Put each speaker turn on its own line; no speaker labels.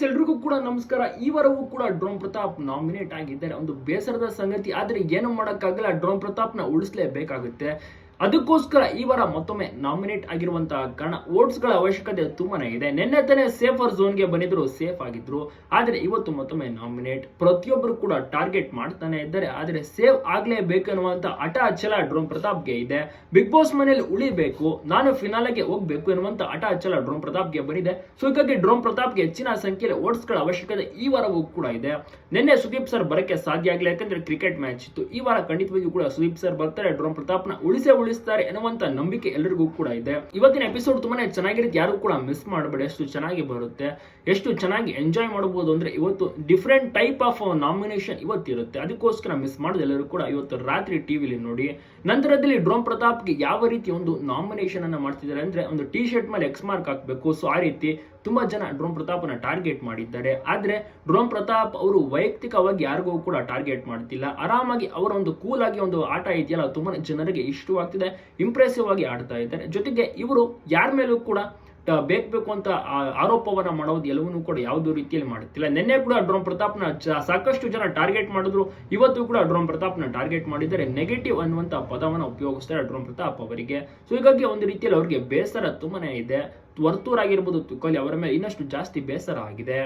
Friends, ಎಲ್ರಿಗೂ ಕೂಡ ನಮಸ್ಕಾರ. ಈ ವಾರವೂ ಕೂಡ ಡ್ರೋನ್ ಪ್ರತಾಪ್ ನಾಮಿನೇಟ್ ಆಗಿದ್ದಾರೆ. ಒಂದು ಬೇಸರದ ಸಂಗತಿ. ಆದ್ರೆ ಏನು ಮಾಡೋಕ್ಕಾಗಲ್ಲ, ಡ್ರೋನ್ ಪ್ರತಾಪ್ನ ಉಳಿಸಲೇಬೇಕಾಗುತ್ತೆ. ಅದಕ್ಕೋಸ್ಕರ ಈ ವಾರ ಮತ್ತೊಮ್ಮೆ ನಾಮಿನೇಟ್ ಆಗಿರುವಂತಹ ಕಾರಣ ಗಳ ಅವಶ್ಯಕತೆ ತುಂಬಾನೇ ಇದೆ. ನಿನ್ನೆ ತಾನೇ ಸೇಫರ್ ಝೋನ್ಗೆ ಬಂದಿದ್ರು, ಸೇಫ್ ಆಗಿದ್ರು. ಆದ್ರೆ ಇವತ್ತು ಮತ್ತೊಮ್ಮೆ ನಾಮಿನೇಟ್ ಪ್ರತಿಯೊಬ್ಬರು ಕೂಡ ಟಾರ್ಗೆಟ್ ಮಾಡ್ತಾನೆ ಇದ್ದಾರೆ. ಆದ್ರೆ ಸೇವ್ ಆಗ್ಲೇಬೇಕನ್ನುವಂತ ಹಠ ಅಚ್ಚಲ ಡ್ರೋನ್ ಪ್ರತಾಪ್ಗೆ ಇದೆ. ಬಿಗ್ ಬಾಸ್ ಮನೆಯಲ್ಲಿ ಉಳಿಬೇಕು, ನಾನು ಫಿನಾಲೆಗೆ ಹೋಗ್ಬೇಕು ಎನ್ನುವಂತ ಹಠ ಅಚ್ಚಲ ಡ್ರೋನ್ ಪ್ರತಾಪ್ಗೆ ಬಂದಿದೆ. ಸೊ ಹೀಗಾಗಿ ಡ್ರೋನ್ ಪ್ರತಾಪ್ಗೆ ಹೆಚ್ಚಿನ ಸಂಖ್ಯೆಯಲ್ಲಿ ಗಳ ಅವಶ್ಯಕತೆ ಈ ವಾರವೂ ಕೂಡ ಇದೆ. ನಿನ್ನೆ ಸುದೀಪ್ ಸರ್ ಬರಕ್ಕೆ ಸಾಧ್ಯ ಆಗ್ಲಿ ಯಾಕಂದ್ರೆ ಕ್ರಿಕೆಟ್ ಮ್ಯಾಚ್ ಇತ್ತು. ಈ ವಾರ ಖಂಡಿತವಾಗಿಯೂ ಕೂಡ ಸುದೀಪ್ ಸರ್ ಬರ್ತಾರೆ. ಡ್ರೋನ್ ಪ್ರತಾಪ್ನ ಉಳಿಸೇ ಉಳಿಸ್ತಾರೆ ಅನ್ನುವಂತ ನಂಬಿಕೆ ಎಲ್ಲರಿಗೂ ಕೂಡ ಇದೆ. ಇವತ್ತಿನ ಎಪಿಸೋಡ್ ತುಂಬಾನೇ ಚೆನ್ನಾಗಿರುತ್ತೆ. ಯಾರು ಕೂಡ ಮಿಸ್ ಮಾಡಬೇಡಿ. ಎಷ್ಟು ಚೆನ್ನಾಗಿ ಬರುತ್ತೆ. ಎಷ್ಟು ಚೆನ್ನಾಗಿ ಎಂಜಾಯ್ ಮಾಡಬಹುದು ಅಂದ್ರೆ ಇವತ್ತು ಡಿಫ್ರೆಂಟ್ ಟೈಪ್ ಆಫ್ ನಾಮಿನೇಷನ್ ಇವತ್ತಿರುತ್ತೆ. ಅದಕ್ಕೋಸ್ಕರ ಮಿಸ್ ಮಾಡೋದು ಎಲ್ಲರೂ ಕೂಡ ಇವತ್ತು ರಾತ್ರಿ ಟಿವಿಲಿ ನೋಡಿ. ನಂತರದಲ್ಲಿ ಡ್ರೋನ್ ಪ್ರತಾಪ್ಗೆ ಯಾವ ರೀತಿ ಒಂದು ನಾಮಿನೇಷನ್ ಅನ್ನ ಮಾಡ್ತಿದ್ದಾರೆ ಅಂದ್ರೆ ಒಂದು ಟಿ ಶರ್ಟ್ ಮೇಲೆ ಎಕ್ಸ್ ಮಾರ್ಕ್ ಹಾಕಬೇಕು. ಸೊ ಆ ರೀತಿ ತುಂಬಾ ಜನ ಡ್ರೋನ್ ಪ್ರತಾಪ್ನ ಟಾರ್ಗೆಟ್ ಮಾಡಿದ್ದಾರೆ. ಆದ್ರೆ ಡ್ರೋನ್ ಪ್ರತಾಪ್ ಅವರು ವೈಯಕ್ತಿಕವಾಗಿ ಯಾರಿಗೂ ಕೂಡ ಟಾರ್ಗೆಟ್ ಮಾಡ್ತಿಲ್ಲ. ಆರಾಮಾಗಿ ಅವರ ಒಂದು ಕೂಲ್ ಆಗಿ ಒಂದು ಆಟ ಇದೆಯಲ್ಲ ತುಂಬಾ ಜನರಿಗೆ ಇಷ್ಟವಾಗ್ತಿದೆ. ಇಂಪ್ರೆಸಿವ್ ಆಗಿ ಆಡ್ತಾ ಇದ್ದಾರೆ. ಜೊತೆಗೆ ಇವರು ಯಾರ ಮೇಲೂ ಕೂಡ ಬೇಕು ಬೇಕು ಅಂತ ಆರೋಪವನ್ನ ಮಾಡೋದು ಎಲ್ಲವನ್ನೂ ಕೂಡ ಯಾವುದೋ ರೀತಿಯಲ್ಲಿ ಮಾಡುತ್ತಿಲ್ಲ. ನಿನ್ನೆ ಕೂಡ ಡ್ರೋನ್ ಪ್ರತಾಪ್ನ ಸಾಕಷ್ಟು ಜನ ಟಾರ್ಗೆಟ್ ಮಾಡಿದ್ರು. ಇವತ್ತು ಕೂಡ ಡ್ರೋನ್ ಪ್ರತಾಪ್ನ ಟಾರ್ಗೆಟ್ ಮಾಡಿದರೆ ನೆಗೆಟಿವ್ ಅನ್ನುವಂತ ಪದವನ್ನ ಉಪಯೋಗಿಸ್ತಾರೆ ಡ್ರೋನ್ ಪ್ರತಾಪ್ ಅವರಿಗೆ. ಸೊ ಹೀಗಾಗಿ ಒಂದು ರೀತಿಯಲ್ಲಿ ಅವರಿಗೆ ಬೇಸರ ತುಂಬಾನೇ ಇದೆ. ವರ್ತೂರ್ ಆಗಿರ್ಬೋದು ತುಕಲಿ ಅವರ ಮೇಲೆ ಇನ್ನಷ್ಟು ಜಾಸ್ತಿ ಬೇಸರ ಆಗಿದೆ.